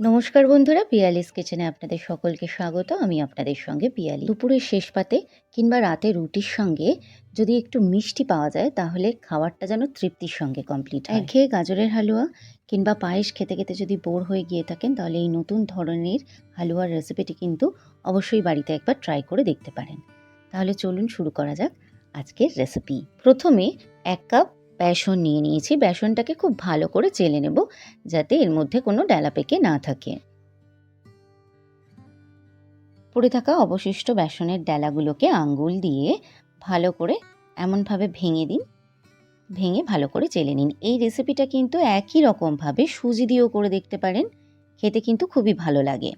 নমস্কার বন্ধুরা, পিয়ালিস কিচেনে আপনাদের সকলকে স্বাগত। আমি আপনাদের সঙ্গে পিয়ালি। দুপুরের শেষ পাতে কিংবা রাতে রুটির সঙ্গে যদি একটু মিষ্টি পাওয়া যায়, তাহলে খাবারটা যেন তৃপ্তির সঙ্গে কমপ্লিট হয়। খেয়ে গাজরের হালুয়া কিংবা পায়েস খেতে খেতে যদি বোর হয়ে গিয়ে থাকেন, তাহলে এই নতুন ধরনের হালুয়ার রেসিপিটি কিন্তু অবশ্যই বাড়িতে একবার ট্রাই করে দেখতে পারেন। তাহলে চলুন শুরু করা যাক আজকের রেসিপি প্রথমে এক কাপ বেসন নিয়ে নিয়েছি। বেসনটাকে খুব ভালো করে চেলে নেব যাতে এর মধ্যে কোনো ডালা পেকে না থাকে। পড়ে থাকা অবশিষ্ট বেসনের ডালাগুলোকে আঙ্গুল দিয়ে ভালো করে এমনভাবে ভেঙে দিন। ভেঙে ভালো করে চেলে নিন। এই রেসিপিটা কিন্তু একই রকমভাবে সুজি দিয়েও করে দেখতে পারেন। খেতে কিন্তু খুবই ভালো লাগে।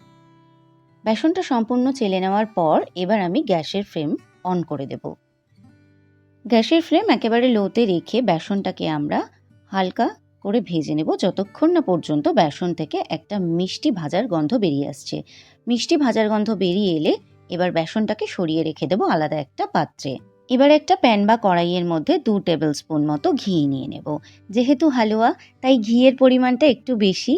বেসনটা সম্পূর্ণ চেলে নেওয়ার পর এবার আমি গ্যাসের ফ্লেম অন করে দেবো। গ্যাসের ফ্লেম একেবারে লোতে রেখে বেসনটাকে আমরা হালকা করে ভেজে নেব যতক্ষণ না পর্যন্ত বেসন থেকে একটা মিষ্টি ভাজার গন্ধ বেরিয়ে আসছে। মিষ্টি ভাজার গন্ধ বেরিয়ে এলে এবার বেসনটাকে সরিয়ে রেখে দেবো আলাদা একটা পাত্রে। এবার একটা প্যান বা কড়াইয়ের মধ্যে দু টেবিল স্পুন মতো ঘি নিয়ে নেব। যেহেতু হালুয়া, তাই ঘিয়ের পরিমাণটা একটু বেশি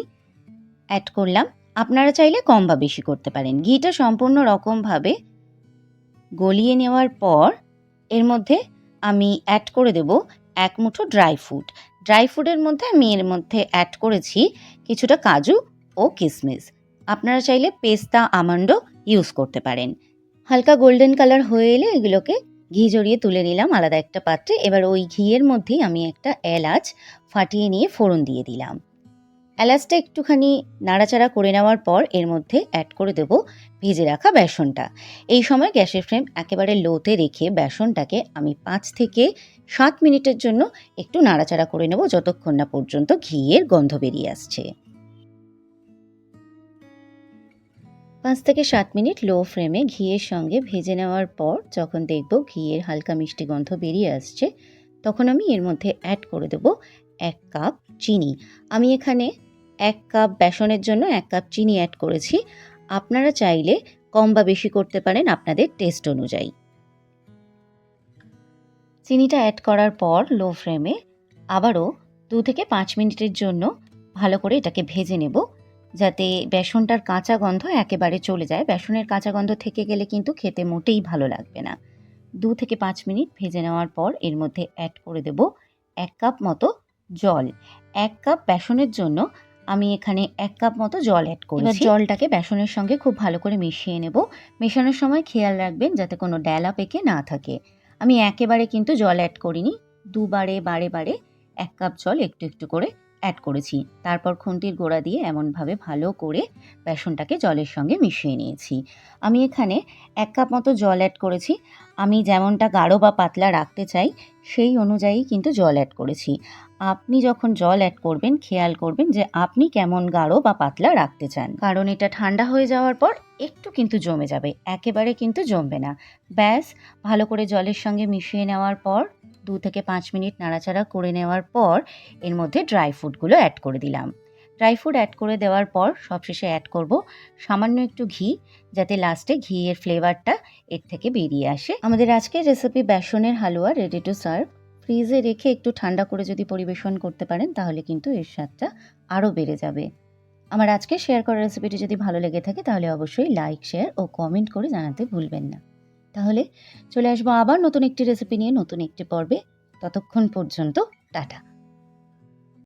অ্যাড করলাম। আপনারা চাইলে কম বা বেশি করতে পারেন। ঘিটা সম্পূর্ণ রকমভাবে গলিয়ে নেওয়ার পর এর মধ্যে আমি অ্যাড করে দেব এক মুঠো ড্রাই ফ্রুট ড্রাই ফ্রুটের মধ্যে আমি এর মধ্যে অ্যাড করেছি কিছুটা কাজু ও কিশমিশ আপনারা চাইলে পেস্তা আমন্ডও ইউজ করতে পারেন। হালকা গোল্ডেন কালার হয়ে এলে এগুলোকে ঘি জড়িয়ে তুলে নিলাম আলাদা একটা পাত্রে। এবার ওই ঘিয়ের মধ্যেই আমি একটা এলাচ ফাটিয়ে নিয়ে ফোড়ন দিয়ে দিলাম। এলাচটা একটুখানি নাড়াচাড়া করে নেওয়ার পর এর মধ্যে অ্যাড করে দেব ভেজে রাখা বেসনটা। এই সময় গ্যাসের ফ্লেম একেবারে লোতে রেখে বেসনটাকে আমি পাঁচ থেকে সাত মিনিটের জন্য একটু নাড়াচাড়া করে নেব যতক্ষণ না পর্যন্ত ঘিয়ের গন্ধ বেরিয়ে আসছে। পাঁচ থেকে সাত মিনিট লো ফ্লেমে ঘিয়ের সঙ্গে ভেজে নেওয়ার পর যখন দেখব ঘিয়ের হালকা মিষ্টি গন্ধ বেরিয়ে আসছে, তখন আমি এর মধ্যে অ্যাড করে দেব এক কাপ চিনি। আমি এখানে এক কাপ বেসনের জন্য এক কাপ চিনি অ্যাড করেছি। আপনারা চাইলে কম বা বেশি করতে পারেন আপনাদের টেস্ট অনুযায়ী। চিনিটা অ্যাড করার পর লো ফ্লেমে আবারও দু থেকে পাঁচ মিনিটের জন্য ভালো করে এটাকে ভেজে নেব। যাতে বেসনটার কাঁচা গন্ধ একেবারে চলে যায়। বেসনের কাঁচা গন্ধ থেকে গেলে কিন্তু খেতে মোটেই ভালো লাগবে না। দু থেকে পাঁচ মিনিট ভেজে নেওয়ার পর এর মধ্যে অ্যাড করে দেব। এক কাপ মতো জল। এক কাপ বেসনের জন্য আমি এখানে এক কাপ মতো জল অ্যাড করি এবার জলটাকে বেসনের সঙ্গে খুব ভালো করে মিশিয়ে নেব। মেশানোর সময় খেয়াল রাখবেন যাতে কোনো ডেলা পেকে না থাকে। আমি একেবারে কিন্তু জল অ্যাড করিনি। দুবারে বারে বারে এক কাপ জল একটু একটু করে অ্যাড করেছি। তারপর খুন্তির গোড়া দিয়ে এমনভাবে ভালো করে বেসনটাকে জলের সঙ্গে মিশিয়ে নিয়েছি। আমি এখানে এক কাপ মতো জল অ্যাড করেছি। আমি যেমনটা গাঢ় বা পাতলা রাখতে চাই, সেই অনুযায়ী কিন্তু জল অ্যাড করেছি। আপনি যখন জল অ্যাড করবেন, খেয়াল করবেন যে আপনি কেমন গাঢ় বা পাতলা রাখতে চান। কারণ এটা ঠান্ডা হয়ে যাওয়ার পর একটু কিন্তু জমে যাবে, একেবারে কিন্তু জমবে না। ব্যাস, ভালো করে জলের সঙ্গে মিশিয়ে নেওয়ার পর, দু থেকে পাঁচ মিনিট নাড়াচাড়া করে নেওয়ার পর, এর মধ্যে ড্রাই ফ্রুটগুলো অ্যাড করে দিলাম। ড্রাই ফ্রুট অ্যাড করে দেওয়ার পর, সবশেষে অ্যাড করব সামান্য একটু ঘি, যাতে লাস্টে ঘিয়ের ফ্লেভারটা এর থেকে বেরিয়ে আসে। আমাদের আজকের রেসিপি বেসনের হালুয়া রেডি টু সার্ভ ফ্রিজে রেখে একটু ঠান্ডা করে যদি পরিবেশন করতে পারেন, তাহলে কিন্তু এর স্বাদটা আরও বেড়ে যাবে। আমার আজকে শেয়ার করা রেসিপিটি যদি ভালো লেগে থাকে, তাহলে অবশ্যই লাইক, শেয়ার ও কমেন্ট করে জানাতে ভুলবেন না। তাহলে চলে আসব আবার নতুন একটি রেসিপি নিয়ে নতুন একটি পর্বে। ততক্ষণ পর্যন্ত, টাটা।